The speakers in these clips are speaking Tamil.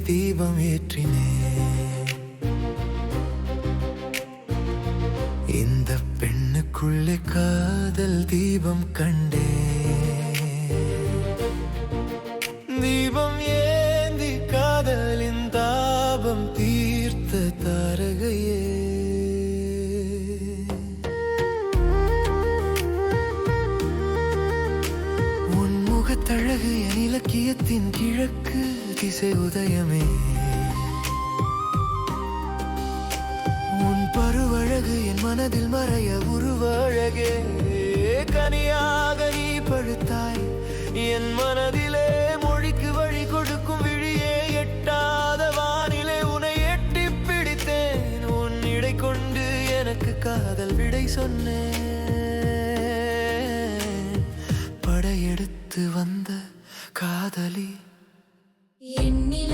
தீபம் ஏற்றினே இந்த பெண்ணுக்குள்ளே காதல் தீபம் கண்டே தீபம் ஏந்தி காதலின் தாபம் தீர்த்த தாரகையே. உன் என் இலக்கியத்தின் கிழக்கு. கிசை உதயமே. உன் பருவழகு என் மனதில் மறைய உருவழகே. கனியாக நீ பழுத்தாய் என் மனதிலே மொழிக்கு வழி கொடுக்கும் விழியே எட்டாத வானிலே உன்னை எட்டி பிடித்தேன். உன் இடை கொண்டு எனக்கு காதல் விடை சொன்னேன். படையெடுத்து வந்த காதலி எண்ணிலா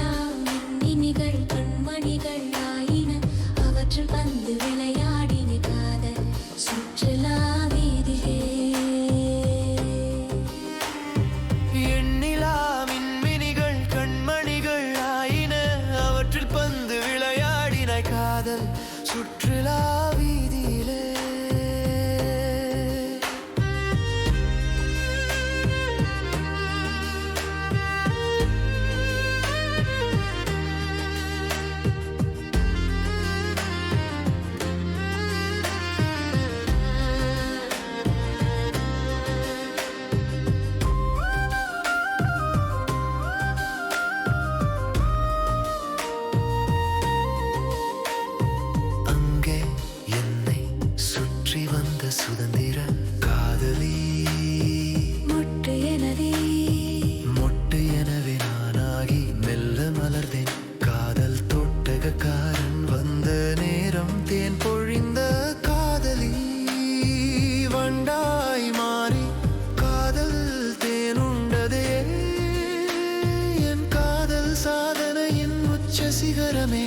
சிகரமே.